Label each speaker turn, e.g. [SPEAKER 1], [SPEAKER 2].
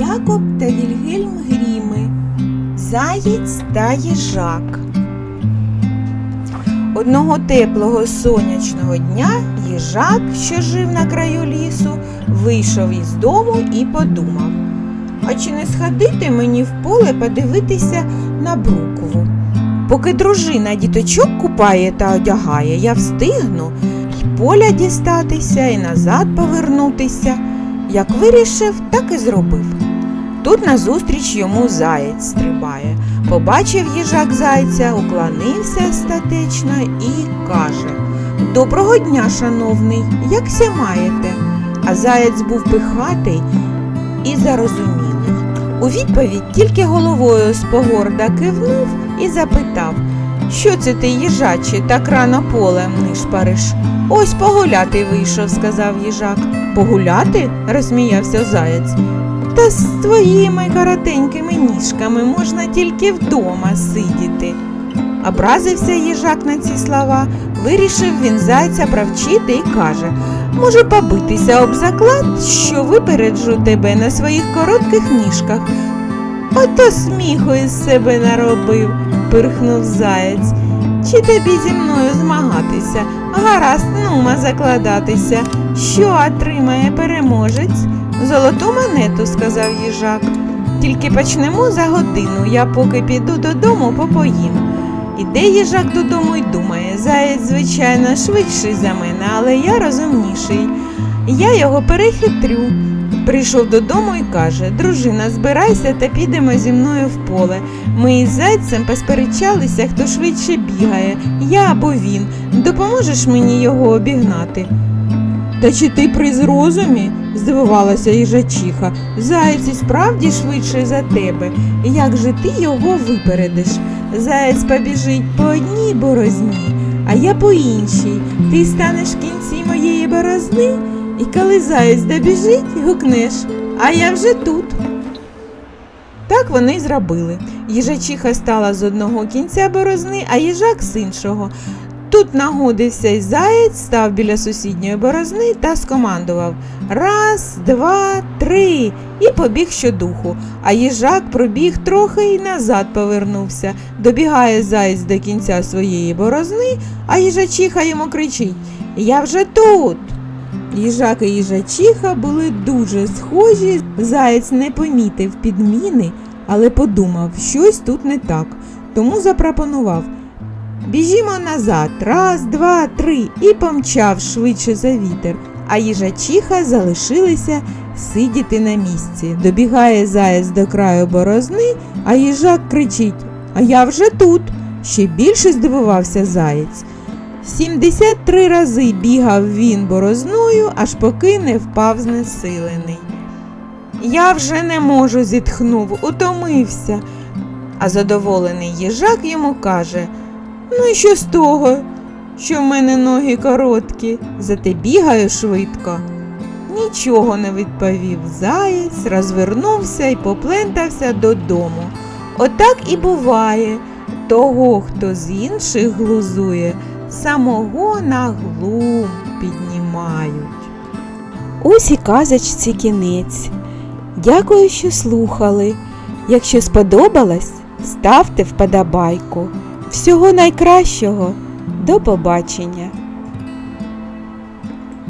[SPEAKER 1] Якоб та Вільгельм Гріми. Заєць та їжак. Одного теплого сонячного дня їжак, що жив на краю лісу, вийшов із дому і подумав. А чи не сходити мені в поле подивитися на брукву? Поки дружина діточок купає та одягає, я встигну й поля дістатися і назад повернутися. Як вирішив, так і зробив. Тут назустріч йому заєць стрибає. Побачив їжак зайця, уклонився статечно і каже Доброго дня, шановний, якся маєте? А заєць був пихатий і зарозумілий. У відповідь тільки головою спогорда кивнув і запитав Що це ти, їжаче, так рано полем нишпариш? Ось погуляти вийшов, сказав їжак. Погуляти? розсміявся заєць. Та з твоїми коротенькими ніжками можна тільки вдома сидіти. Образився їжак на ці слова, вирішив він зайця провчити і каже Можу побитися об заклад, що випереджу тебе на своїх коротких ніжках. Ото сміху із себе наробив, пирхнув заєць. Чи тобі зі мною змагатися? Гаразд, нума закладатися. Що отримає переможець? Золоту монету, сказав їжак. Тільки почнемо за годину, я поки піду додому попоїм. Іде їжак додому й думає, заєць, звичайно, швидший за мене, але я розумніший. Я його перехитрю. Прийшов додому і каже Дружина, збирайся та підемо зі мною в поле. Ми із зайцем посперечалися, хто швидше бігає, я або він. Допоможеш мені його обігнати? Та чи ти при зрозумі? здивувалася їжачиха. Заєць і справді швидше за тебе. Як же ти його випередиш? Заєць побіжить по одній борозні, а я по іншій. Ти станеш в кінці моєї борозни, і коли заєць добіжить, гукнеш, а я вже тут. Так вони й зробили. Їжачиха стала з одного кінця борозни, а їжак з іншого. Тут нагодився й заєць, став біля сусідньої борозни та скомандував Раз, два, три і побіг щодуху. А їжак пробіг трохи і назад повернувся. Добігає заєць до кінця своєї борозни, а їжачиха йому кричить Я вже тут. Їжак і їжачиха були дуже схожі. Заєць не помітив підміни, але подумав, щось тут не так, тому запропонував. Біжімо назад, раз, два, три, і помчав швидше за вітер, а їжачиха залишилися сидіти на місці. Добігає заєць до краю борозни, а їжак кричить А я вже тут. Ще більше здивувався заєць. 73 рази бігав він борозною, аж поки не впав знесилений. Я вже не можу, зітхнув, утомився. А задоволений їжак йому каже Ну і що з того, що в мене ноги короткі, зате бігаю швидко. Нічого не відповів заєць, розвернувся і поплентався додому. Отак і буває. Того, хто з інших глузує, самого на глум піднімають. Ось і казочці кінець. Дякую, що слухали. Якщо сподобалось, ставте вподобайку. Всього найкращого. До побачення!